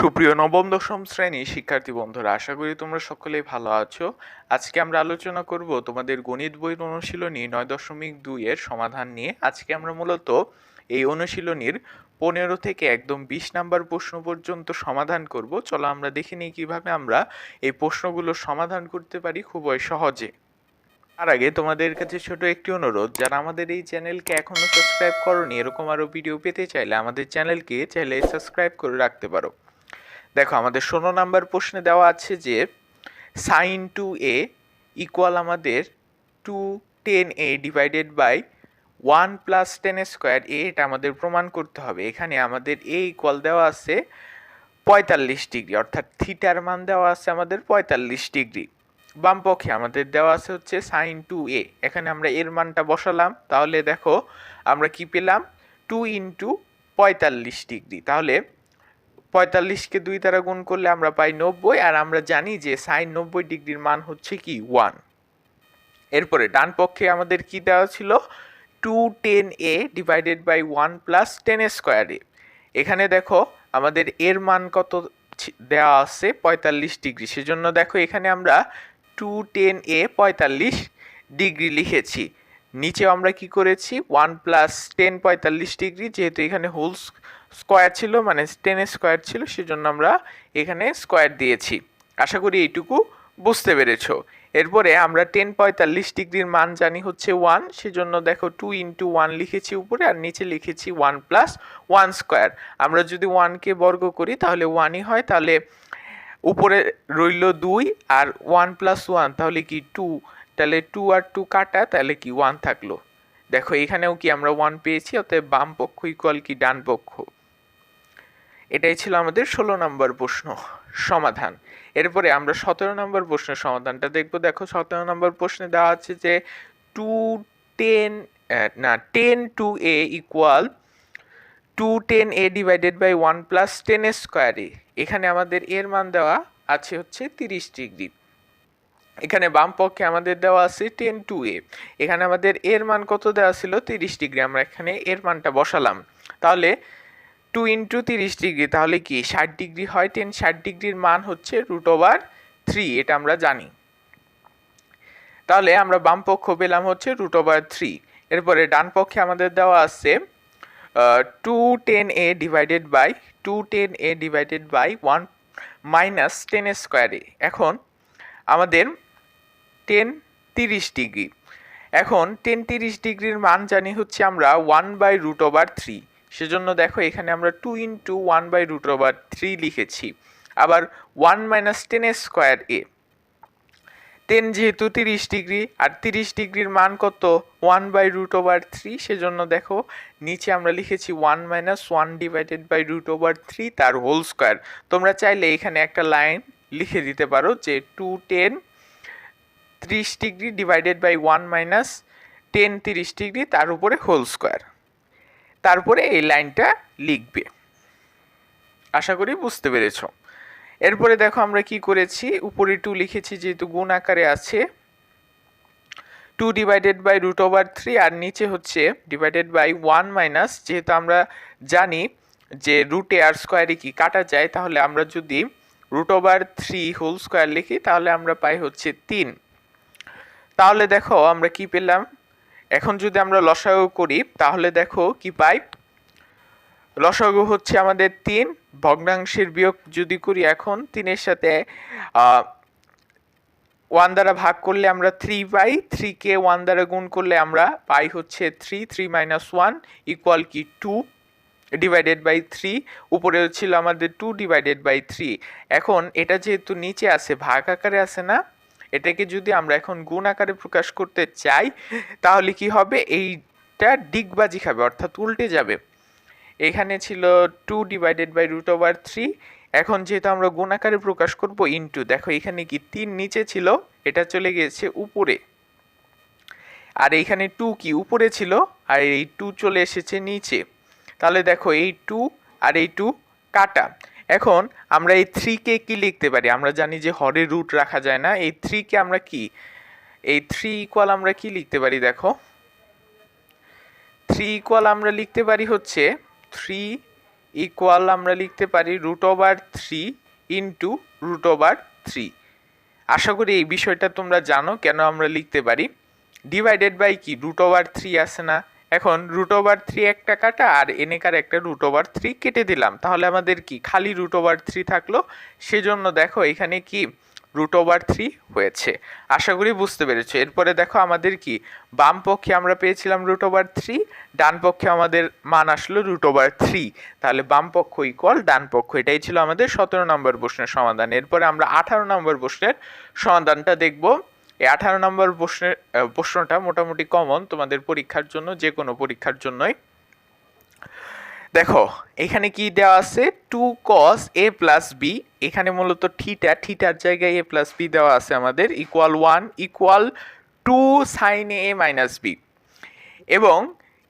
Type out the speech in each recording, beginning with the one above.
সুপ্রিয় নবম, দশম শ্রেণি শিক্ষার্থী বন্ধুরা, আশা করি তোমরা সকলেই ভালো আছো। আজকে আমরা আলোচনা করব তোমাদের গণিত বইয়ের অনুশীলনী নয় দশমিক দুই এর সমাধান নিয়ে। আজকে আমরা মূলত এই অনুশীলনীর পনেরো থেকে একদম বিশ নাম্বার প্রশ্ন পর্যন্ত সমাধান করব। চলো আমরা দেখে নিই কীভাবে আমরা এই প্রশ্নগুলোর সমাধান করতে পারি খুবই সহজে। তার আগে তোমাদের কাছে ছোট একটি অনুরোধ, যারা আমাদের এই চ্যানেলকে এখনও সাবস্ক্রাইব করনি, এরকম আরও ভিডিও পেতে চাইলে আমাদের চ্যানেলকে চাইলে সাবস্ক্রাইব করে রাখতে পারো। দেখো, আমাদের ষোলো নাম্বার প্রশ্নে দেওয়া আছে যে সাইন টু এ ইকুয়াল আমাদের two tan A divided by one plus tan square A এটা আমাদের প্রমাণ করতে হবে। এখানে আমাদের এ ইকুয়াল দেওয়া আছে পঁয়তাল্লিশ ডিগ্রি, অর্থাৎ থিটার মান দেওয়া আছে আমাদের পঁয়তাল্লিশ ডিগ্রি। বাম পক্ষে আমাদের দেওয়া আছে হচ্ছে সাইন টু এ এখানে আমরা এর মানটা বসালাম, তাহলে দেখো আমরা কি পেলাম? টু ইন্টু পঁয়তাল্লিশ ডিগ্রি। তাহলে পঁয়তাল্লিশকে দুই দ্বারা গুণ করলে আমরা পাই নব্বই, আর আমরা জানি যে সাইন নব্বই ডিগ্রির মান হচ্ছে কি ওয়ান। এরপরে ডান পক্ষে আমাদের কি দেওয়া ছিল? Two tan A divided by one plus tan square A. এখানে দেখো আমাদের এর মান কত দেওয়া আছে? পঁয়তাল্লিশ ডিগ্রি। সেজন্য দেখো এখানে আমরা টু টেন এ পঁয়তাল্লিশ ডিগ্রি লিখেছি। নিচে আমরা কি করেছি? ওয়ান প্লাস টেন পঁয়তাল্লিশ ডিগ্রি, যেহেতু এখানে হোল স্কোয়ার ছিল মানে টেন স্কোয়ার ছিল, সেজন্য আমরা এখানে স্কোয়ার দিয়েছি। আশা করি এইটুকু বুঝতে পেরেছ। এরপরে আমরা টেন পঁয়তাল্লিশ ডিগ্রির মান জানি হচ্ছে ওয়ান সেজন্য দেখো টু ইন্টু ওয়ান লিখেছি উপরে আর নিচে লিখেছি ওয়ান প্লাস ওয়ান স্কোয়ার আমরা যদি ওয়ানকে বর্গ করি, তাহলে ওয়ানই হয়, তাহলে উপরে রইল দুই আর ওয়ান প্লাস ওয়ান তাহলে কি টু তাহলে টু আর টু কাটা, তাহলে কি ওয়ান থাকল? দেখো এখানেও কি আমরা ওয়ান পেয়েছি, অতএব বাম পক্ষ ইকুয়াল কি ডান পক্ষ? এটাই ছিল আমাদের ষোলো নম্বর প্রশ্ন সমাধান। এরপরে আমরা সতেরো নম্বর প্রশ্নের সমাধানটা দেখব। দেখো সতেরো নম্বর প্রশ্নে দেওয়া আছে যে টু টেন না tan two A equal to tan A divided by one plus tan square A এখানে আমাদের এর মান দেওয়া আছে হচ্ছে তিরিশ ডিগ্রি। এখানে বাম পক্ষে আমাদের দেওয়া আছে টেন টু এ এখানে আমাদের এর মান কত দেওয়া ছিল? তিরিশ ডিগ্রি। আমরা এখানে এর মানটা বসালাম। তাহলে টু ইন্টু তিরিশ ডিগ্রি তাহলে কি? ষাট ডিগ্রি হয় টেন ষাট ডিগ্রির মান হচ্ছে রুট ওভার থ্রি এটা আমরা জানি। তাহলে আমরা বাম পক্ষ পেলাম হচ্ছে রুট ওভার থ্রি এরপরে ডান পক্ষে আমাদের দেওয়া আছে two tan A divided by two tan A divided by one minus tan স্কোয়ারে এখন আমাদের টেন তিরিশ ডিগ্রি এখন টেন তিরিশ ডিগ্রির মান জানি হচ্ছে আমরা one by root over three সেজন্য দেখো এখানে আমরা two into one by root over three লিখেছি। আবার one minus tan square A tan যেহেতু তিরিশ ডিগ্রি আর তিরিশ ডিগ্রির মান কত? One by root over three সেজন্য দেখো নিচে আমরা লিখেছি one minus one divided by root over three তার হোল স্কোয়ার তোমরা চাইলে এখানে একটা লাইন লিখে দিতে পারো যে টু টেন ত্রিশ degree divided by one minus tan তিরিশ ডিগ্রি তার উপরে হোল স্কোয়ার তারপরে এই লাইনটা লিখবে। আশা করি বুঝতে পেরেছ। এরপরে দেখো আমরা কি করেছি, উপরে টু লিখেছি যেহেতু গুণ আকারে আছে। Two divided by root over three আর নিচে হচ্ছে ডিভাইডেড বাই ওয়ান মাইনাস যেহেতু আমরা জানি যে রুটে আর স্কোয়ারে কি কাটা যায়, তাহলে আমরা যদি root over three whole square লিখি, তাহলে আমরা পাই হচ্ছে তিন। তাহলে দেখো আমরা কি পেলাম? এখন যদি আমরা লসাগু করি, তাহলে দেখো কি পাই? লসাগু হচ্ছে আমাদের তিন, ভগ্নাংশের বিয়োগ যদি করি এখন, তিনের সাথে ওয়ান দ্বারা ভাগ করলে আমরা থ্রি পাই থ্রিকে ওয়ান দ্বারা গুণ করলে আমরা পাই হচ্ছে three three minus one equal কি টু ডিভাইডেড বাই থ্রি উপরে ছিল আমাদের টু ডিভাইডেড বাই থ্রি এখন এটা যেহেতু নিচে আছে, ভাগ আকারে আছে না এটাকে যদি আমরা এখন গুণ আকারে প্রকাশ করতে চাই, তাহলে কি হবে? এইটা ডিগবাজি খাবে, অর্থাৎ উল্টে যাবে। এখানে ছিল two divided by root over three এখন যেহেতু আমরা গুণ আকারে প্রকাশ করব ইনটু দেখো এখানে কি তিন নিচে ছিল, এটা চলে গিয়েছে উপরে। আর এইখানে টু কি উপরে ছিল, আর এই টু চলে এসেছে নিচে। তাহলে দেখো এই টু আর এই টু কাটা। এখন আমরা এই থ্রিকে কি লিখতে পারি? আমরা জানি যে হরের রুট রাখা যায় না। এই থ্রিকে আমরা কি? এই থ্রি ইকুয়াল আমরা কি লিখতে পারি দেখো? থ্রি ইকুয়াল আমরা লিখতে পারি হচ্ছে থ্রি ইকুয়াল আমরা লিখতে পারি root over three into root over three আশা করি এই বিষয়টা তোমরা জানো, কেন আমরা লিখতে পারি? ডিভাইডেড বাই কি? রুট ওভার থ্রি আছে না? এখন রুট ওভার থ্রি একটা কাটা আর এনেকার একটা রুট ওভার থ্রি কেটে দিলাম। তাহলে আমাদের কি? খালি রুট ওভার থ্রি থাকল। সেজন্য দেখো এখানে কি রুট ওভার থ্রি হয়েছে। আশা করি বুঝতে পেরেছ। এরপরে দেখো আমাদের কি? বাম পক্ষে আমরা পেয়েছিলাম রুট ওভার থ্রি ডান পক্ষে আমাদের মান আসলো রুট ওভার থ্রি তাহলে বাম পক্ষ ইকুয়াল ডান পক্ষ। এটাই ছিল আমাদের সতেরো নম্বর প্রশ্নের সমাধান। এরপরে আমরা আঠারো নম্বর প্রশ্নের সমাধানটা দেখব। এই আঠারো নম্বর প্রশ্নের প্রশ্নটা মোটামুটি কমন তোমাদের পরীক্ষার জন্য, যে কোনো পরীক্ষার জন্যই। দেখো, এখানে কি দেওয়া আছে? Two cos A plus B এখানে মূলত থিটা থিটার জায়গায় এ প্লাস বি দেওয়া আছে আমাদের equal one equal two sine A minus B এবং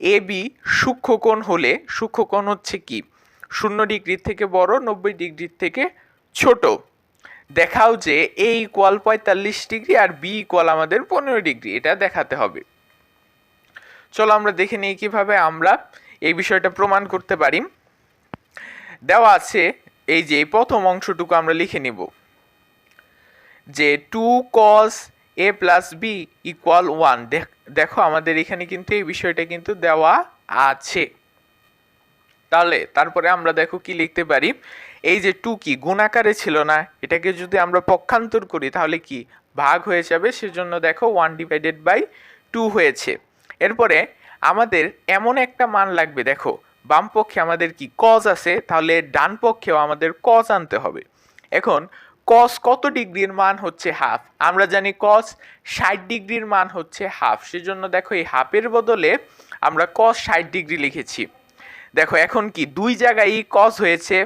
এ বি সূক্ষ্মকোণ হলে সূক্ষ্মকোণ হচ্ছে কি? শূন্য ডিগ্রির থেকে বড়, নব্বই ডিগ্রির থেকে ছোট। দেখাও যে এ ইকুয়াল পঁয়তাল্লিশ ডিগ্রি আর বি ইকুয়াল আমাদের পনেরো ডিগ্রি, এটা দেখাতে হবে। চলো আমরা দেখে নিই কীভাবে আমরা এই বিষয়টা প্রমাণ করতে পারি। দেওয়া আছে এই যে প্রথম অংশটুকু আমরা লিখে নিব। যে two cos A plus B equal one দেখো আমাদের এখানে কিন্তু এই বিষয়টা কিন্তু দেওয়া আছে। তাহলে, তারপরে আমরা দেখো কি লিখতে পারি। এই যে টু কি গুণাকারে ছিল না? এটাকে যদি আমরা পক্ষান্তর করি, তাহলে কি? ভাগ হয়ে যাবে, সেজন্য দেখো ওয়ান ডিভাইডেড বাই টু হয়েছে। এরপরে আমাদের এমন একটা মান লাগবে, দেখো, বাম পক্ষে আমাদের কি কজ আছে, তাহলে ডান পক্ষেও আমাদের কজ আনতে হবে। এখন কস কত ডিগ্রির মান হচ্ছে হাফ আমরা জানি কস ষাট ডিগ্রির মান হচ্ছে হাফ সেজন্য দেখো এই হাফের বদলে আমরা কস ষাট ডিগ্রি লিখেছি। দেখো, এখন কি, দুই জায়গায় কজ হয়েছে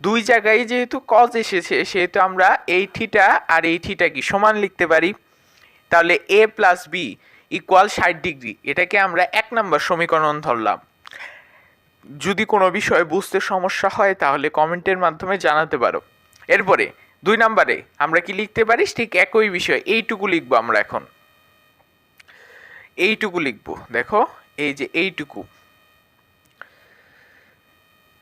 দুই জায়গায় যেহেতু কজ এসেছে, সেহেতু আমরা এই থিটা আর এই থিটা কি সমান লিখতে পারি? তাহলে এ প্লাস বি ইকুয়াল ষাট ডিগ্রি এটাকে আমরা এক নম্বর সমীকরণ ধরলাম। যদি কোনো বিষয়ে বুঝতে সমস্যা হয়, তাহলে কমেন্টের মাধ্যমে জানাতে পারো। এরপরে, দুই নম্বরে আমরা কি লিখতে পারি? ঠিক একই বিষয়, এইটুকু লিখব আমরা এখন। এইটুকু লিখব, দেখো, এই যে এইটুকু।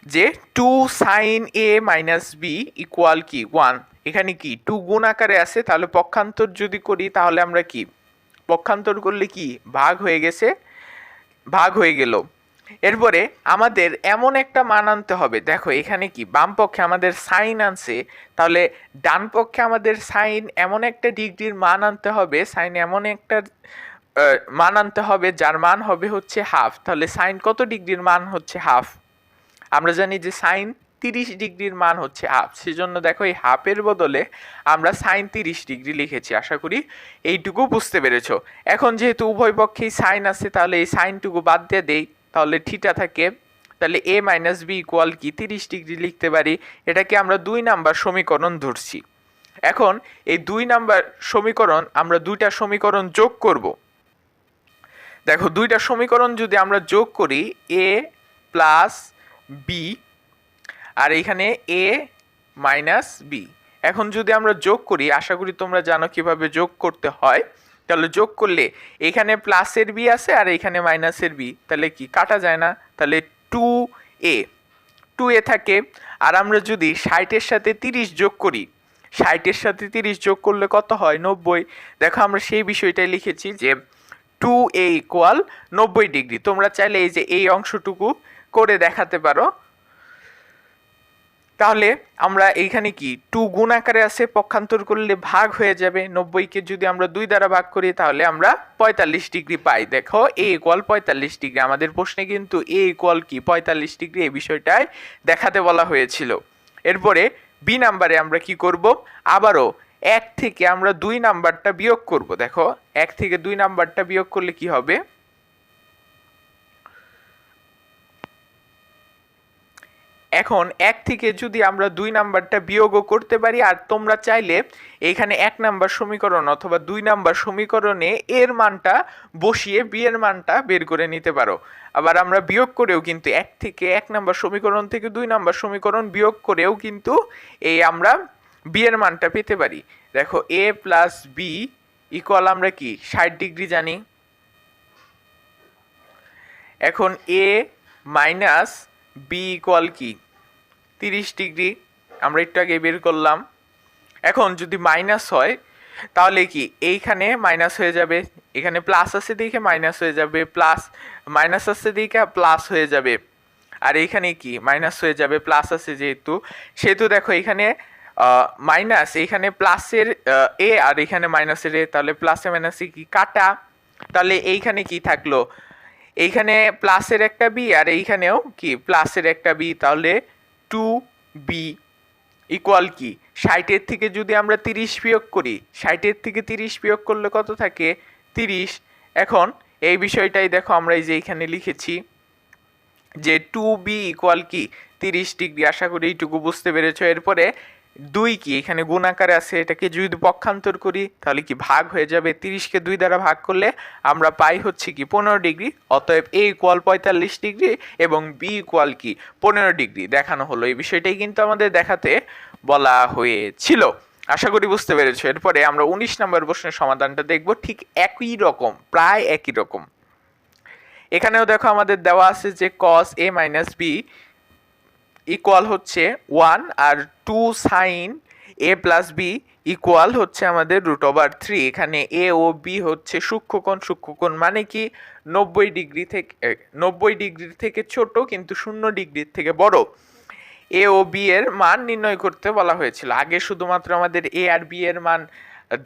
যে two sine A minus B equal কি? ওয়ান এখানে কি? টু গুণ আকারে আছে, তাহলে পক্ষান্তর যদি করি, তাহলে আমরা কি? পক্ষান্তর করলে কি? ভাগ হয়ে গেছে, ভাগ হয়ে গেল। এরপরে আমাদের এমন একটা মান আনতে হবে। দেখো, এখানে কি? বাম পক্ষে আমাদের সাইন আনছে, তাহলে ডান পক্ষে আমাদের সাইন এমন একটা ডিগ্রির মান আনতে হবে সাইন এমন একটা মান আনতে হবে, যার মান হবে হচ্ছে হাফ তাহলে সাইন কত ডিগ্রির মান হচ্ছে হাফ আমরা জানি যে সাইন তিরিশ ডিগ্রির মান হচ্ছে হাফ। সেজন্য দেখো এই হাফের বদলে আমরা সাইন তিরিশ ডিগ্রি লিখেছি। আশা করি এইটুকু বুঝতে পেরেছ। এখন যেহেতু উভয় পক্ষেই সাইন আছে, তাহলে এই সাইনটুকু বাদ দিয়ে দেই। তাহলে থিটা থাকে, তাহলে এ মাইনাস বি ইকুয়াল কি? তিরিশ ডিগ্রি লিখতে পারি। এটাকে আমরা দুই নাম্বার সমীকরণ ধরছি। এখন এই দুই নাম্বার সমীকরণ আমরা দুইটা সমীকরণ যোগ করব। দেখো দুইটা সমীকরণ যদি আমরা যোগ করি, এ প্লাস বি আর এখানে এ মাইনাস বি এখন যদি আমরা যোগ করি, আশা করি তোমরা জানো কীভাবে যোগ করতে হয়। তাহলে যোগ করলে এখানে প্লাসের বি আছে আর এখানে মাইনাসের বি তাহলে কি? কাটা যায় না? তাহলে টু এ টু এ থাকে। আর আমরা যদি ষাটের সাথে তিরিশ যোগ করি ষাটের সাথে তিরিশ যোগ করলে কত হয়? নব্বই। দেখো আমরা সেই বিষয়টাই লিখেছি যে টু এ ইকুয়াল নব্বই ডিগ্রি। তোমরা চাইলে এই যে এই অংশটুকু করে দেখাতে পারো। তাহলে আমরা এইখানে কি? টু গুণ আকারে আছে পক্ষান্তর করলে ভাগ হয়ে যাবে। নব্বইকে যদি আমরা দুই দ্বারা ভাগ করি, তাহলে আমরা পঁয়তাল্লিশ ডিগ্রি পাই। দেখো, এ ইকুয়াল পঁয়তাল্লিশ ডিগ্রি। আমাদের প্রশ্নে কিন্তু এ ইকুয়াল কি? পঁয়তাল্লিশ ডিগ্রি এই বিষয়টাই দেখাতে বলা হয়েছিল। এরপরে বি নাম্বারে আমরা কি করব? আবারও এক থেকে আমরা দুই নাম্বারটা বিয়োগ করব। দেখো, এক থেকে দুই নাম্বারটা বিয়োগ করলে কি হবে? এখন এক থেকে যদি আমরা দুই নাম্বারটা বিয়োগও করতে পারি, আর তোমরা চাইলে এখানে এক নাম্বার সমীকরণ অথবা দুই নাম্বার সমীকরণে এর মানটা বসিয়ে বি এর মানটা বের করে নিতে পারো। আবার আমরা বিয়োগ করেও কিন্তু এক থেকে এক নাম্বার সমীকরণ থেকে দুই নাম্বার সমীকরণ বিয়োগ করেও কিন্তু এই আমরা বি এর মানটা পেতে পারি। দেখো এ প্লাস বি ইকুয়াল আমরা কি? ষাট ডিগ্রি জানি। এখন এ মাইনাস বি ইকুয়াল কি? তিরিশ ডিগ্রি। আমরা একটু আগে বের করলাম। এখন যদি মাইনাস হয়, তাহলে কি? এইখানে মাইনাস হয়ে যাবে। এখানে প্লাস আছে দেখে মাইনাস হয়ে যাবে। প্লাস মাইনাস আছে দেখে প্লাস হয়ে যাবে। আর এইখানে কি? মাইনাস হয়ে যাবে প্লাস আছে যেহেতু। সেহেতু দেখো এখানে মাইনাস এখানে প্লাসের এ আর এখানে মাইনাসের এ। তাহলে প্লাসে মাইনাসে কি? কাটা। তাহলে এইখানে কি থাকল? এইখানে প্লাসের একটা বি আর এইখানেও কি? প্লাসের একটা বি তাহলে টু বি ইকুয়াল কি? ষাটের থেকে যদি আমরা তিরিশ বিয়োগ করি, ষাটের থেকে তিরিশ বিয়োগ করলে কত থাকে? তিরিশ। এখন এই বিষয়টাই দেখো আমরা এই যে এইখানে লিখেছি যে টু বি ইকুয়াল কি? তিরিশ ডিগ্রি। আশা করি এইটুকু বুঝতে পেরেছ। এরপরে দুই কি? এখানে গুণাকারে আছে, এটাকে যদি পক্ষান্তর করি, তাহলে কি ভাগ হয়ে যাবে? তিরিশকে দুই দ্বারা ভাগ করলে আমরা পাই হচ্ছে কি পনেরো ডিগ্রি, অতএব এ ইকুয়াল পঁয়তাল্লিশ ডিগ্রি এবং বি ইকুয়াল কি? পনেরো ডিগ্রি। দেখানো হলো। এই বিষয়টাই কিন্তু আমাদের দেখাতে বলা হয়েছিল। আশা করি বুঝতে পেরেছ। এরপরে আমরা উনিশ নম্বর প্রশ্নের সমাধানটা দেখব। ঠিক একই রকম, প্রায় একই রকম। এখানেও দেখো আমাদের দেওয়া আছে যে cos A minus B equal হচ্ছে one R two sine A plus B equal হচ্ছে আমাদের রুট ওভার থ্রি এখানে এ ও বি হচ্ছে সূক্ষ্মকোণ সূক্ষ্মকোণ মানে কি? নব্বই ডিগ্রি থেকে নব্বই ডিগ্রি থেকে ছোট কিন্তু শূন্য ডিগ্রির থেকে বড়। এ ও বি এর মান নির্ণয় করতে বলা হয়েছিল। আগে শুধুমাত্র আমাদের এ আর বি এর মান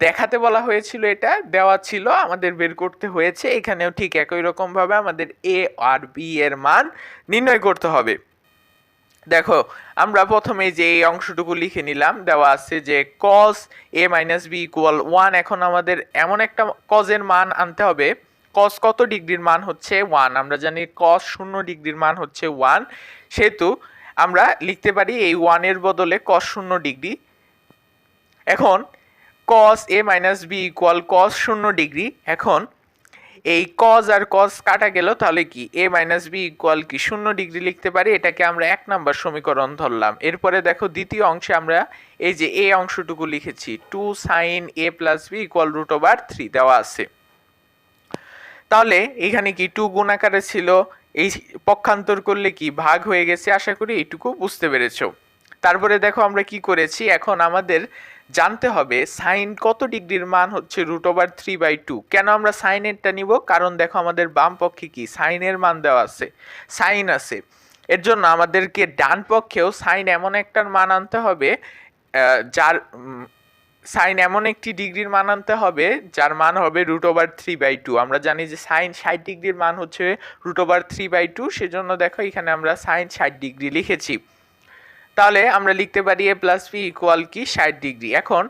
দেখাতে বলা হয়েছিল এটা, দেওয়া ছিল, আমাদের বের করতে হয়েছে। এখানেও ঠিক একই রকমভাবে আমাদের এ আর বি এর মান নির্ণয় করতে হবে। দেখো, আমরা প্রথমে যে এই অংশটুকু লিখে নিলাম, দেওয়া আছে যে cos A minus B equal one এখন আমাদের এমন একটা কজের মান আনতে হবে। কস কত ডিগ্রির মান হচ্ছে ওয়ান আমরা জানি কস শূন্য ডিগ্রির মান হচ্ছে ওয়ান সেহেতু আমরা লিখতে পারি এই ওয়ানের বদলে কস শূন্য ডিগ্রি। এখন cos A minus B equal cos শূন্য ডিগ্রি। এখন এই কজ আর কজ কাটা গেল, তাহলে কি? এ মাইনাস বি ইকুয়াল কি? শূন্য ডিগ্রি লিখতে পারি, এটাকে আমরা এক নাম্বার সমীকরণ ধরলাম। এরপরে দেখো দ্বিতীয় অংশে আমরা এই যে এ অংশটুকু লিখেছি two sine A plus B equal root over three দেওয়া আছে। তাহলে এখানে কি টু গুণাকারে ছিল? এই পক্ষান্তর করলে কি? ভাগ হয়ে গেছে, আশা করি এইটুকু বুঝতে পেরেছ। তারপরে দেখো আমরা কি করেছি? এখন আমাদের জানতে হবে সাইন কত ডিগ্রির মান হচ্ছে root over three by two. কেন আমরা সাইনেরটা নিব? কারণ দেখো আমাদের বাম পক্ষে কি? সাইনের মান দেওয়া আছে। সাইন আছে। এর জন্য আমাদেরকে ডান পক্ষেও সাইন এমন একটার মান আনতে হবে যার সাইন এমন একটি ডিগ্রির মান আনতে হবে, যার মান হবে root over three by two. আমরা জানি যে সাইন ষাট ডিগ্রির মান হচ্ছে root over three by two, সেজন্য দেখো এখানে আমরা সাইন ষাট ডিগ্রি লিখেছি। তাহলে আমরা লিখতে পারি এ প্লাস বি ইকুয়াল কি ষাট ডিগ্রি এখন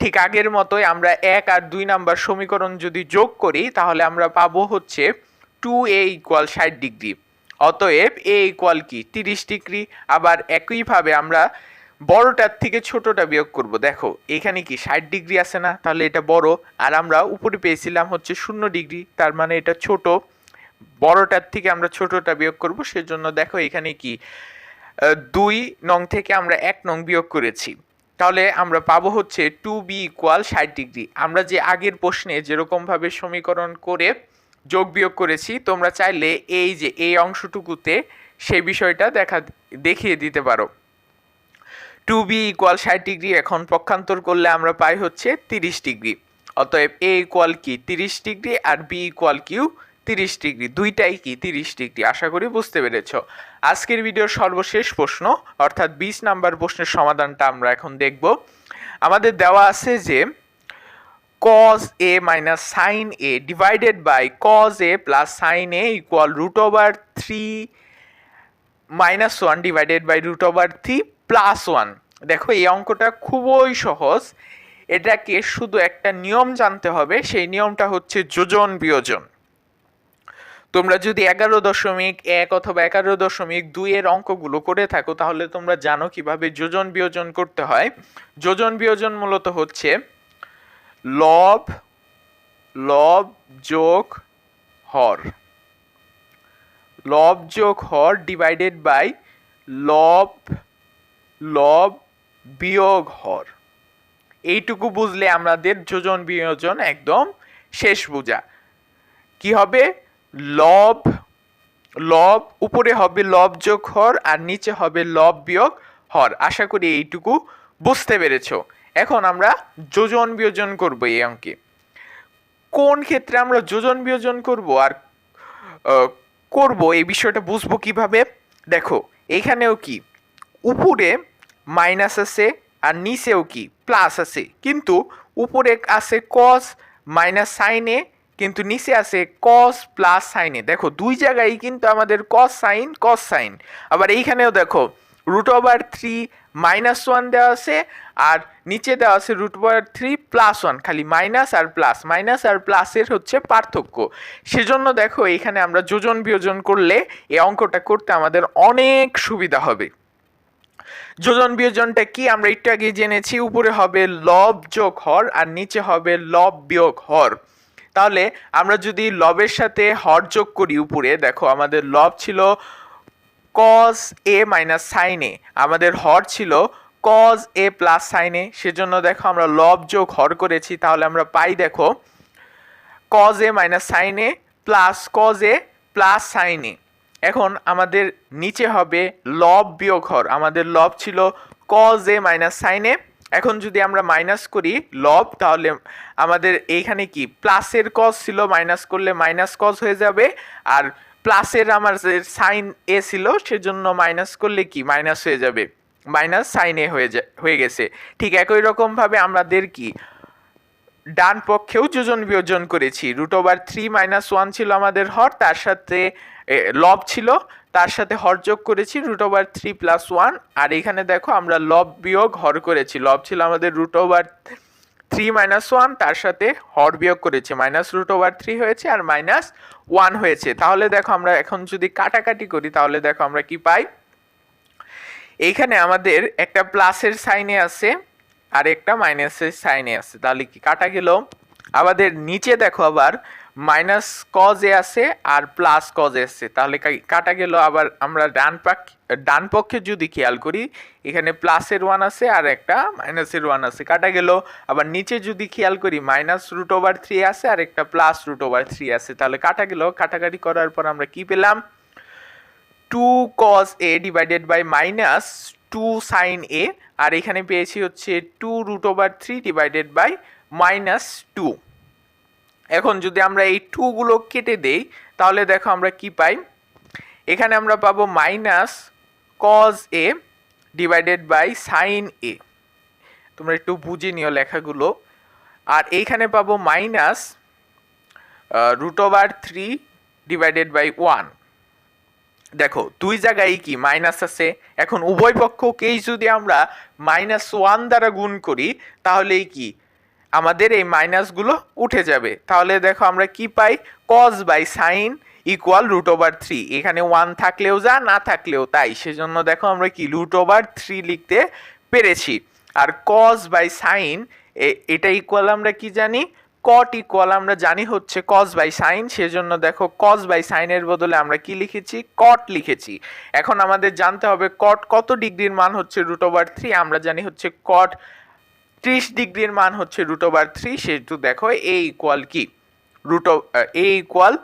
ঠিক আগের মতোই আমরা এক আর দুই নাম্বার সমীকরণ যদি যোগ করি, তাহলে আমরা পাবো হচ্ছে টু এ ইকুয়াল ষাট ডিগ্রি অতএব এ ইকুয়াল কি? তিরিশ ডিগ্রি আবার একইভাবে আমরা বড়টার থেকে ছোটটা বিয়োগ করব। দেখো, এখানে কি ষাট ডিগ্রি আছে না? তাহলে এটা বড়। আর আমরা উপরে পেয়েছিলাম হচ্ছে শূন্য ডিগ্রি তার মানে এটা ছোট। বড়টার থেকে আমরা ছোটটা বিয়োগ করব। সেজন্য দেখো এখানে কি দুই নং থেকে আমরা এক নং বিয়োগ করেছি। তাহলে আমরা পাবো হচ্ছে টু বি ইকুয়াল ষাট ডিগ্রি। আমরা যে আগের প্রশ্নে যেরকমভাবে সমীকরণ করে যোগ বিয়োগ করেছি, তোমরা চাইলে এই যে এই অংশটুকুতে সেই বিষয়টা দেখা, দেখিয়ে দিতে পারো। টু বি ইকুয়াল ষাট ডিগ্রি এখন পক্ষান্তর করলে আমরা পাই হচ্ছে তিরিশ ডিগ্রি। অতএব এ ইকুয়াল কি? তিরিশ ডিগ্রি আর বি ইকুয়াল কিউ তিরিশ ডিগ্রি, দুইটাই কি তিরিশ ডিগ্রি? আশা করি বুঝতে পেরেছ। আজকের ভিডিওর সর্বশেষ প্রশ্ন, অর্থাৎ বিশ নাম্বার প্রশ্নের সমাধানটা আমরা এখন দেখব। আমাদের দেওয়া আছে যে cos a minus sine A divided by cos a plus sine A equal root over three minus one divided by root over three plus one দেখো, এই অঙ্কটা খুবই সহজ। এটাকে শুধু একটা নিয়ম জানতে হবে, সেই নিয়মটা হচ্ছে যোজন বিয়োজন। তোমরা যদি এগারো দশমিক এক অথবা এগারো দশমিক দুইয়ের অঙ্কগুলো করে থাকো, তাহলে তোমরা জানো কীভাবে যোজন বিয়োজন করতে হয়। যোজন বিয়োজন মূলত হচ্ছে লব লব যোগ হর। লব যোগ হর ডিভাইডেড বাই লব লব বিয়োগ হর। এইটুকু বুঝলে আমাদের যোজন বিয়োজন একদম শেষ বোঝা। কি হবে? লব লব, উপরে হবে লব যোগ হর আর নিচে হবে লব বিয়োগ হর। আশা করি এইটুকু বুঝতে পেরেছ। এখন আমরা যোজন বিয়োজন করব এই অঙ্কে। কোন ক্ষেত্রে আমরা যোজন বিয়োজন করব আর করব এই বিষয়টা বুঝব কীভাবে? দেখো, এখানেও কি? উপরে মাইনাস আছে আর নিচেও কি? প্লাস আছে। কিন্তু উপরে আছে কস মাইনাস সাইনে কিন্তু নিচে আছে কস প্লাস সাইনে দেখো, দুই জায়গায় কিন্তু আমাদের কস সাইন কস সাইন আবার এইখানেও দেখো root over three minus one দেওয়া আছে, আর নিচে দেওয়া আছে root over three plus one খালি মাইনাস আর প্লাস মাইনাস আর প্লাসের হচ্ছে পার্থক্য। সেজন্য দেখো এখানে আমরা যোজন বিয়োজন করলে এই অঙ্কটা করতে আমাদের অনেক সুবিধা হবে। যোজন বিয়োজনটা কি? আমরা একটু আগে জেনেছি, উপরে হবে লব যোগ হর, আর নিচে হবে লব বিয়োগ হর। তাহলে আমরা যদি লবের সাথে হর যোগ করি উপরে, দেখো আমাদের লব ছিল কজ এ মাইনাস সাইনে আমাদের হর ছিল কজ এ প্লাস সাইনে সেজন্য দেখো আমরা লব যোগ হর করেছি, তাহলে আমরা পাই দেখো কজ এ মাইনাস সাইনে প্লাস কজ এ প্লাস সাইনে এখন আমাদের নিচে হবে লব বিয়োগ হর, আমাদের লব ছিল কজ এ মাইনাস সাইনে এখন যদি আমরা মাইনাস করি লব তাহলে আমাদের এইখানে কি? প্লাসের কজ ছিল মাইনাস করলে মাইনাস কজ হয়ে যাবে। আর প্লাসের আমার সাইন এ ছিল, সেজন্য মাইনাস করলে কি? মাইনাস হয়ে যাবে। মাইনাস সাইন এ হয়ে যা, হয়ে গেছে। ঠিক একই রকমভাবে আমাদের কি? ডান পক্ষেও যোজন বিয়োজন করেছি। Root over three minus one ছিল আমাদের হর, তার সাথে লব ছিল। তার সাথে হর যোগ করেছি root over three plus one আর এখানে দেখো আমরা লব বিয়োগ হর করেছি। লব ছিল আমাদের root over three minus one তার সাথে হর বিয়োগ করেছি। মাইনাস রুট ওভার থ্রি হয়েছে আর মাইনাস ওয়ান হয়েছে। তাহলে দেখো আমরা এখন যদি কাটাকাটি করি, তাহলে দেখো আমরা কি পাই? এইখানে আমাদের একটা প্লাসের সাইনে আছে আর একটা মাইনাসের সাইনে আছে। তাহলে কি কাটা গেল? আমাদের নিচে দেখো আবার মাইনাস কজে আছে আর প্লাস কজে আছে। তাহলে কাটা গেল আবার আমরা ডান পাক ডান পক্ষে যদি খেয়াল করি, এখানে প্লাসের ওয়ান আছে আর একটা মাইনাসের ওয়ান আছে। কাটা গেল। আবার নিচে যদি খেয়াল করি মাইনাস রুট ওভার থ্রি আছে আর একটা প্লাস রুট ওভার থ্রি আছে। তাহলে কাটা গেল। কাটাকাটি করার পর আমরা কি পেলাম? Two cos A divided by minus two sine A আর এখানে পেয়েছি হচ্ছে two root over three divided by minus two এখন যদি আমরা এই টুগুলো কেটে দেই, তাহলে দেখো আমরা কি পাই? এখানে আমরা পাবো minus cos A divided by sine A তোমরা একটু বুঝে নিও লেখাগুলো। আর এইখানে পাবো minus root over three divided by one দেখো, দুই জায়গায় কি মাইনাস আছে? এখন উভয় পক্ষকেই যদি আমরা মাইনাস ওয়ান দ্বারা গুণ করি, তাহলেই কি? আমাদের এই মাইনাসগুলো উঠে যাবে। তাহলে দেখো আমরা কি পাই? Cos by sine equal root over three এখানে ওয়ান থাকলেও যা, না থাকলেও তাই। সেজন্য দেখো আমরা কি? রুট ওভার থ্রি লিখতে পেরেছি। আর কজ বাই সাইন এটা ইকুয়াল আমরা কি জানি? কট ইকুয়াল আমরা জানি হচ্ছে কজ বাই সাইন সেজন্য দেখো কজ বাই সাইনের বদলে আমরা কি লিখেছি? কট লিখেছি। এখন আমাদের জানতে হবে কট কত ডিগ্রির মান হচ্ছে রুট ওভার থ্রি আমরা জানি হচ্ছে কট ত্রিশ ডিগ্রির মান হচ্ছে রুট ওভার থ্রি সেহেতু দেখো এ ইকুয়াল কি? Root A equal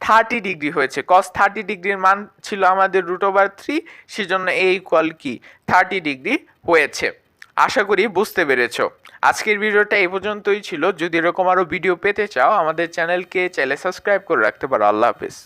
thirty degree হয়েছে। কস থার্টি ডিগ্রির মান ছিল আমাদের রুট ওভার থ্রি সেজন্য এ ইকুয়াল কি? থার্টি ডিগ্রি হয়েছে। আশা করি বুঝতে পেরেছ। আজকের ভিডিওটা এই পর্যন্তই ছিল। যদি এরকম আরও ভিডিও পেতে চাও, আমাদের চ্যানেলকে চ্যানেল সাবস্ক্রাইব করে রাখতে পারো। আল্লাহ হাফিজ।